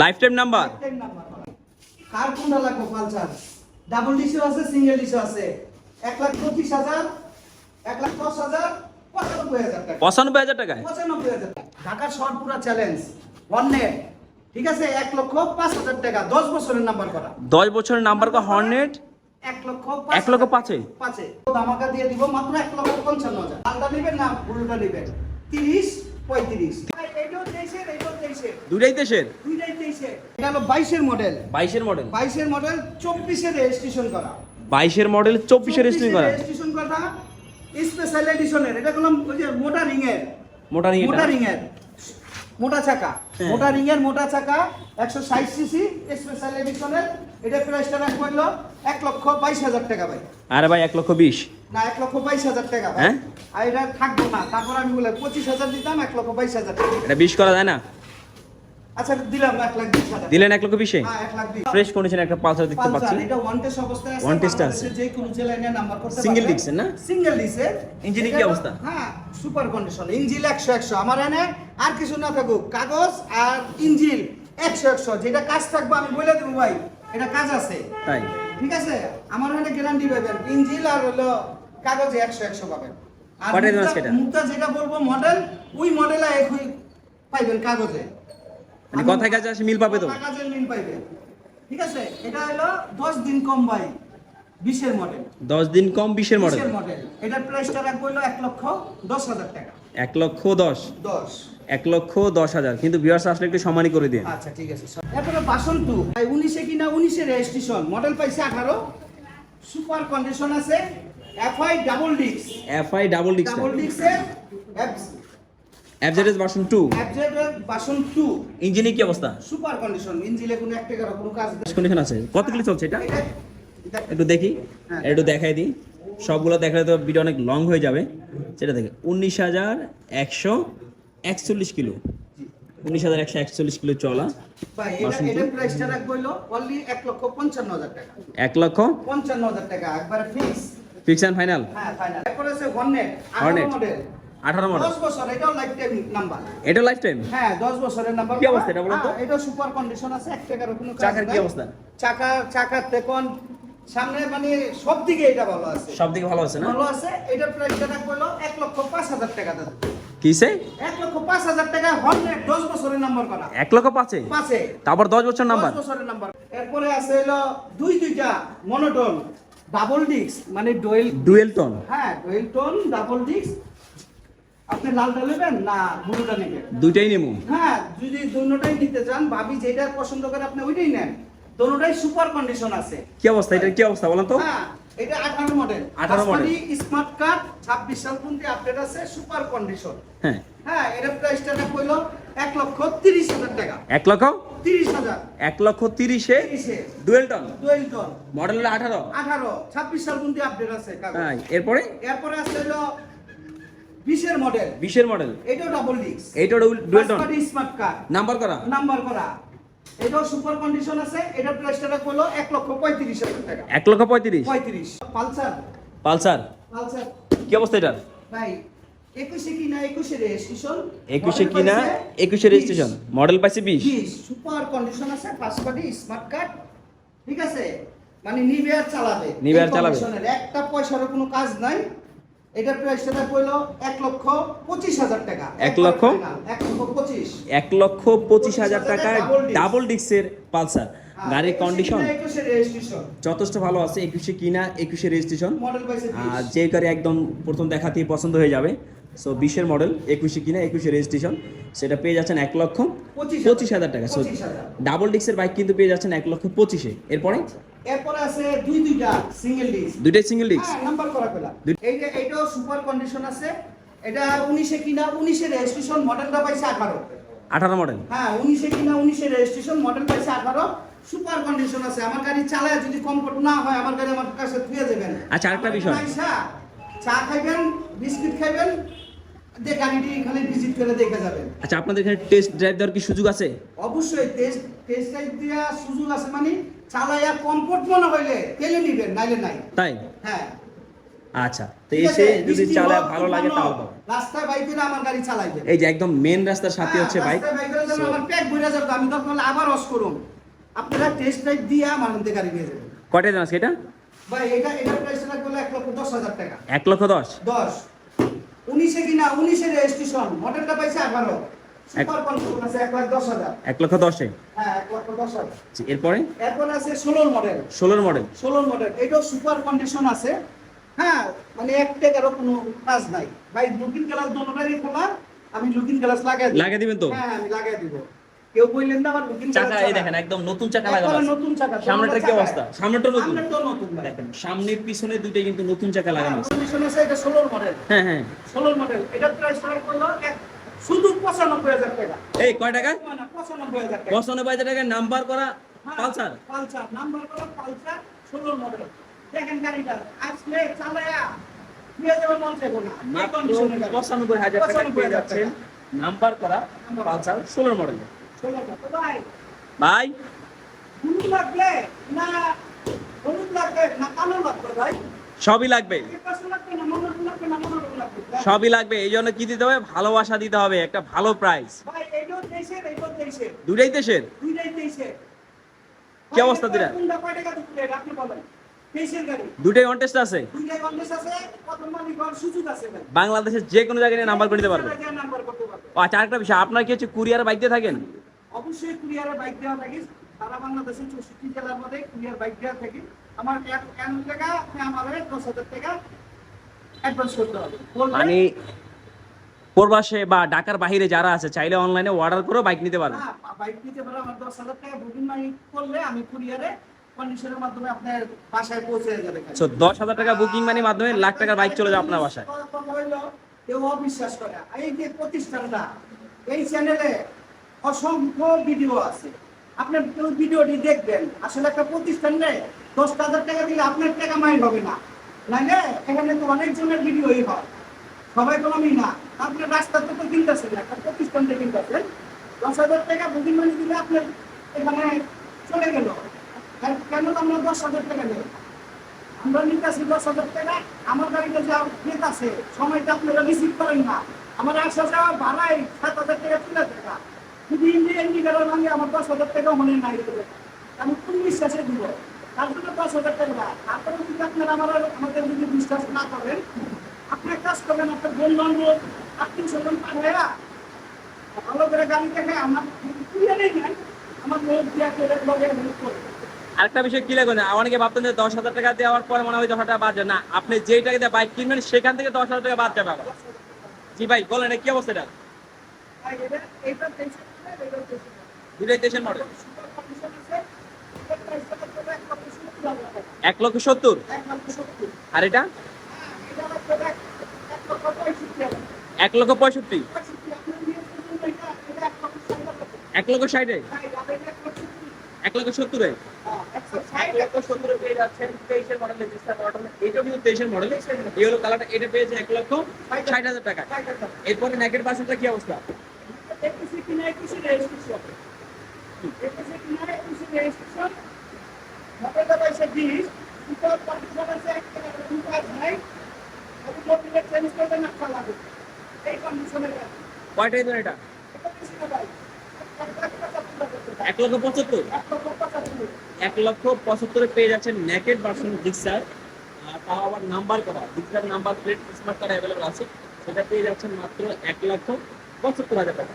Life time number করা। কার। কোনটা লাগবে পালসার? ডাবল ডিসও আছে সিঙ্গেল ডিসও আছে। এক লাখ পঁচিশ হাজার এক লাখ দশ হাজার পঁচানব্বই হাজার টাকা। পঁচানব্বই হাজার টাকায়? পঁচানব্বই হাজার টাকা। ঢাকার শহর পুরা চ্যালেঞ্জ ওয়ান নেট ঠিক আছে এক লক্ষ পাঁচ হাজার টাকা দশ বছরের নাম্বার করা। দশ বছরের নাম্বার করা হর্নেট এক লক্ষ এক লক্ষ পাঁচে? পাঁচে। ধামাকা দিয়ে দিব মাত্র এক লক্ষ পঞ্চান্ন হাজার। লালটা নেবেন না ব্লুটা নেবেন। তিরিশ পঁয়ত্রিশ। দুটাই দেশের এটা হলো বাইশের মডেল বাইশের মডেল বাইশের মডেল চব্বিশে রেজিস্ট্রেশন করা। বাইশের মডেল চব্বিশের রেজিস্ট্রেশন করা? রেজিস্ট্রেশন করা স্পেশাল এডিশনের এটা করলাম ওই যে মোটা রিং এর। মোটা রিং মোটা রিং এর। মোটা চাকা। হ্যাঁ। মোটা রিং এর মোটা চাকা একশো ষাট সিসি স্পেশাল এডিশনের এটা প্রাইসটা রাখব হলো এক লক্ষ বাইশ হাজার টাকা ভাই। আরে ভাই এক লক্ষ বিশ। না এক লক্ষ বাইশ হাজার টাকা ভাই। হ্যাঁ? আর এটা থাকব না তারপর আমি বলে পঁচিশ হাজার দিতাম এক লক্ষ বাইশ হাজার টাকা। এটা বিশ করা যায় না? আচ্ছা দিলাম লাখ হাজার। দিলেন এক লক্ষ বিশে? হ্যাঁ এক লাখ বিশ। ফ্রেশ কন্ডিশন একটা পালসার দেখতে পাচ্ছি। এটা ওয়ান টেস্ট অবস্থায় আছে One test আছে। যে কোনো জেলায় নিয়ে নাম্বার করতে Single পারবে। না? সিঙ্গেল ইঞ্জিনের কি অবস্থা? হ্যাঁ সুপার কন্ডিশন ইঞ্জিল একশো একশো আমার এনে আর কিছু না থাকুক। কাগজ আর একশো যেটা কাজ থাকবে আমি বলে দেবো ভাই এটা কাজ আছে। তাই? ঠিক আছে? আমার এখানে গ্যারান্টি পাবেন। ইঞ্জিল আর হলো কাগজে একশো একশো পাবেন। আর? মুক্তা যেটা বলব মডেল ওই মডেলে একই পাইবেন কাগজে। মানে কথায় কাজে আসে মিল পাবে তো? কাগজের মিল পাইবেন ঠিক আছে? এটা হলো দশ দিন কম ভাই বিশের মডেল দশ দিন কম বিশের মডেল বিশের মডেল এটার প্রাইসটা রাখব হলো এক লক্ষ দশ হাজার টাকা। এক লক্ষ দশ। দশ। এক লক্ষ দশ হাজার। কিন্তু ভিউয়ার্স আসলে একটু সম্মানই করে দিন। আচ্ছা ঠিক আছে। এরপরে বাসন টু। উনিশে কিনা উনিশে রেজিস্ট্রেশন মডেল পাইছে আঠারো। সুপার কন্ডিশন আছে। F I double discs F I double discs double ডিক্সের F Z S version two অ্যাবজেক্টের version two ইঞ্জিনের কি অবস্থা? সুপার কন্ডিশন ইঞ্জিলে কোনো এক টাকারও কোনো কাজ নেই। কন্ডিশন আছে। কত কিলো চলছে এটা? একটু দেখি। হ্যাঁ। একটু দেখাই দিই। সবগুলো দেখালে তো ভিডিও অনেক লং হয়ে যাবে। সেটা দেখে। উনিশ হাজার একশো একচল্লিশ কিলো। উনিশ হাজার একশো একচল্লিশ কিলো চলা। এক লক্ষ পঞ্চান্ন হাজার টাকা। এক লক্ষ? পঞ্চান্ন হাজার টাকা একবারে ফিক্স ফিক্স অ্যান্ড ফাইনাল হ্যাঁ ফাইনাল এরপরে আছে হর্নেট Hornet। আঠারো মডেল আঠারো মডেল দশ বছর এটাও লাইফ টাইম নাম্বার এটা লাইফ টাইম হ্যাঁ দশ বছরের নাম্বার কি অবস্থা এটা বলুন তো? এটা সুপার কন্ডিশন আছে এক টাকার কোনো চাকার কি অবস্থা? চাকা চাকার তেকন সামনে মানে সব দিকে এটা ভালো আছে। সব দিকে ভালো আছে না? ভালো আছে এটার প্রাইসটা রাখব হলো এক লক্ষ পাঁচ হাজার টাকা দাদা। কিসে এক লক্ষ পাঁচ হাজার টাকা হর্নেট দশ বছরের নাম্বার করা। এক লক্ষ পাঁচে? পাঁচে। তারপর দশ বছর নাম্বার দশ বছরের নাম্বার এরপরে আছে হলো দুই দুইটা মনোটন ডাবল ডিস্ক মানে ডোয়েল ডুয়েল টোন হ্যাঁ ডোয়েল টোন ডাবল ডিস্ক আপনি লালটা নেবেন না ব্লুটা নেবেন? দুইটাই নেব। হ্যাঁ যদি দুটোটাই নিতে চান ভাবি যেটা পছন্দ করে আপনি ওইটাই নেন। দুটোটাই সুপার কন্ডিশন আছে। কি অবস্থা? এটার কি অবস্থা বলেন তো হ্যাঁ এটা 18 মডেল 18 মডেল। স্মার্ট কার্ড 26 সাল পর্যন্ত আপডেট আছে সুপার কন্ডিশন হ্যাঁ। হ্যাঁ এর প্রাইসটা হলো 1 লক্ষ 30 হাজার টাকা। এক লক্ষ? 30 হাজার। এক লক্ষ তিরিশে 30 এ dual tone? Dual tone. Model হলো আঠারো। 18 26 সাল পর্যন্ত আপডেট আছে কাগজ। হ্যাঁ এরপরে? এরপরে আছে হলো 20 এর মডেল বিশের মডেল এটাও ডাবল ডিস্ক এইটা dual tone smart card number করা। নাম্বার করা। এটাও সুপার কন্ডিশন আছে। এটার প্রাইসটা হলো 1 লক্ষ 35 হাজার টাকা। এক লক্ষ পঁয়ত্রিশ? 35 পালসার। পালসার? পালসার। কি অবস্থা এটার? ভাই রেজিস্ট্রেশন রেজিস্ট্রেশন মডেল পাইছে বিশ। বিশ? সুপার কন্ডিশন আছে ফার্স্ট পার্টি স্মার্ট কার্ড ঠিক আছে? মানে চালাবে। একটা পয়সারও কোনো কাজ নাই। এটার প্রাইসটা পড়ল এক লক্ষ পঁচিশ হাজার টাকা। এক লক্ষ? এক লক্ষ পঁচিশ। হাজার disc। ডাবল ডিস্কের পালসার হ্যাঁ, গাড়ির কন্ডিশন যথেষ্ট ভালো আছে একুশে কিনা একুশে রেজিস্ট্রেশন আর যে গাড়ি একদম প্রথম দেখাতেই পছন্দ হয়ে যাবে সো বিশের মডেল একুশে কিনা একুশে রেজিস্ট্রেশন সেটা পেয়ে যাচ্ছেন এক লক্ষ পঁচিশ হাজার। টাকা সো ডাবল ডিস্কের বাইক কিন্তু পেয়ে যাচ্ছেন এক লক্ষ পঁচিশে। এরপরে? এরপরে আছে দুই দুইটা সিঙ্গেল ডিস্ক দুইটাই সিঙ্গেল ডিস্ক নাম্বার এই যে এটাও সুপার কন্ডিশন আছে। এটা উনিশে কিনা উনিশে রেজিস্ট্রেশন মডেলটা পাইছে আঠারো। আঠারো মডেল হ্যাঁ উনিশে কিনা উনিশে রেজিস্ট্রেশন মডেল পাইছে আঠারো। সুপার কন্ডিশন আছে। আমার গাড়ি চালায় যদি কমফোর্ট না হয় আমার গাড়ি আমার কাছে ধুয়ে দেবেন। আচ্ছা, আরেকটা বিষয়। চা খাইবেন বিস্কিট খাইবেন গাড়িটি খালি ভিজিট করে দেখে যাবেন। আচ্ছা আপনাদের এখানে টেস্ট ড্রাইভ দেওয়ার কি সুযোগ আছে? অবশ্যই টেস্ট টেস্ট ড্রাইভ সুযোগ আছে মানে চালাইয়া কমফোর্ট মনে হইলে তেলে নিবেন নাইলে নাই। তাই? হ্যাঁ। আচ্ছা তো এসে যদি চালায় ভালো লাগে তাহলে পাবেন। রাস্তায় বাইক আমার গাড়ি চালাইবে এই যে একদম মেন রাস্তার সাথে হচ্ছে বাইক। আমার ভরে যাবে আমি তখন আবার অস করুন। আপনারা টেস্ট ড্রাইভ দিয়ে আমার মধ্যে গাড়ি নিয়ে যাবেন। এটা? ভাই এটা এটা প্রাইস লাগবে এক লক্ষ দশ হাজার টাকা। এক লক্ষ দশ? দশ। উনিশে কিনা উনিশে রেজিস্ট্রেশন মডেলটা পাইছে এক লক্ষ দশে? হ্যাঁ এরপরে? এরপর আছে ষোলোর মডেল ষোলোর মডেল ষোলোর মডেল এটাও সুপার কন্ডিশন আছে। হ্যাঁ মানে এক টাকারও কোনো কাজ নাই। ভাই লুকিং গ্লাস দোনোটারই খোলা আমি লুকিং গ্লাস লাগাই। লাগিয়ে দিবেন তো? হ্যাঁ আমি লাগাই দিব। কেউ বললেন না আমার লুকিং চাকা এই দেখেন একদম নতুন চাকা লাগানো আছে। নতুন চাকা সামনেটা কি অবস্থা? সামনেটা নতুন? নতুন দেখেন সামনের পিছনে দুইটাই কিন্তু নতুন চাকা লাগানো আছে। কন্ডিশন আছে এটা ষোলোর মডেল হ্যাঁ হ্যাঁ। ষোলোর মডেল এটা প্রাইস টাকা করল এক- শুধু পঁচানব্বই হাজার টাকা। এই কয় টাকা? না, পঁচানব্বই হাজার টাকা। পঁচানব্বই হাজার টাকায় নাম্বার করা হ্যাঁ, পালসার? পালসার নাম্বার করা পালসার ষোলোর মডেল দেখেন গাড়িটা। আসলে চালায়া দিয়ে যাবে মন চাইব না। এই মাত্র কন্ডিশনের গাড়ি। পঁচানব্বই হাজার টাকা পেয়ে যাচ্ছেন নাম্বার করা পালসার ষোলোর মডেল। ভাই ভাই। লাগবে না হলুদ লাগবে না কালো লাগবে ভাই? সবই লাগবে। সবই লাগবে। এই জন্য কি দিতে হবে? ভালোবাসা দিতে হবে একটা ভালো প্রাইস দুটাই দেশের কি অবস্থা দুইটা? দুটাই অনটেস্ট আছে। বাংলাদেশের যে কোনো জায়গায় নাম্বার করে দিতে পারবে। পারবে। আচ্ছা আরেকটা বিষয় আপনার কি হচ্ছে কুরিয়ার বাইক দিয়ে থাকেন? অবশ্যই কুরিয়ারে বাইক দেওয়া থাকে। সারা বাংলাদেশের চৌষট্টি জেলার মধ্যে কুরিয়ার বাইক দেওয়া থাকে। আমার এক টাকা আপনি আমার দশ হাজার টাকা অ্যাডভান্স করতে হবে। মানে প্রবাসে বা ঢাকার বাইরে যারা আছে চাইলে অনলাইনে অর্ডার করে বাইক নিতে পারবে বাইক নিতে পারে আমার দশ হাজার টাকা বুকিং করলে আমি কুরিয়ারে কন্ডিশনের মাধ্যমে আপনার বাসায় পৌঁছে যাবে সো দশ হাজার টাকা বুকিং মানির মাধ্যমে লাখ টাকার বাইক চলে যাবে আপনার বাসায়। কেউ অবিশ্বাস করে এই যে প্রতিষ্ঠানটা এই চ্যানেলে অসংখ্য ভিডিও আছে। আপনি ওই ভিডিওটি দেখবেন। আসলে একটা প্রতিষ্ঠান নেই দশ হাজার টাকা দিলে আপনার টাকা মাইল হবে না। নাইলে এখানে তো অনেকজনের ভিডিওই হয়। সবাই আমি না। আপনি রাস্তাতে তো কিনতেছেন একটা প্রতিষ্ঠান থেকে কিনতেছেন। দশ হাজার টাকা বুকিং মানি দিলে আপনার এখানে চলে গেল। কেন- আমরা দশ হাজার টাকা নেই আমরা নিতেছি দশ হাজার টাকা, আমার গাড়িতে যা গেট আছে, সময়টা আপনারা রিসিভ করেন না। আমার আসা যাওয়া ভাড়াই সাত হাজার টাকা, তিন হাজার টাকা। যদি ইন্ডিয়া ইন্ডিকার ভাঙে, আমার দশ হাজার টাকা মনে নাই দেবে। আমি কোন বিশ্বাসে দিব। তার জন্য দশ হাজার টাকা তারপরে যদি আপনারা আমার আমাদের যদি বিশ্বাস না করেন, আপনি এক কাজ করবেন আপনার বন্ধু বান্ধব আত্মীয় স্বজন পাঠাইয়া ভালো করে গাড়ি দেখে আমার তুলে নেই, আমার লোক দিয়া লগে হেল্প করবে। আরেকটা বিষয় কি লাগবে না? অনেকে ভাবতেন যে দশ হাজার টাকা দেওয়ার পরে মনে হয় দশ হাজার টাকা বাদ যাবে। না, আপনি যেই টাকা দিয়ে বাইক কিনবেন, সেখান থেকে দশ হাজার টাকা বাদ যাবে আবার। জি ভাই, বলেন কি অবস্থা এটা? দুটাই মডেল এক লক্ষ সত্তর? আর এটা? এক লক্ষ পঁয়ষট্টি। এক লক্ষ ষাট? এক লক্ষ সত্তর? এরপরে নেকেট পার্সেন্টটা কি অবস্থা? একুশে কিনা একুশে রেজিস্ট্রেশন একুশে কিনা একুশে রেজিস্ট্রেশন মডেলটা পাইছে বিশ। সুপার কন্ডিশন আছে এক টাকা দুটো কাজ নাই আপনি মোবিলে চেঞ্জ করবেন না চালাবেন এই কন্ডিশনের গাড়ি কয়টা দিবেন এটা? এক লক্ষ পঁচাত্তর। এক লক্ষ পঁচাত্তর পেয়ে যাচ্ছেন নেকেট ভার্সন ডিক্সার তাও আবার নাম্বার করা। Gixxer number plate smart card available আছে। সেটা পেয়ে যাচ্ছেন মাত্র এক লক্ষ পঁচাত্তর হাজার টাকা।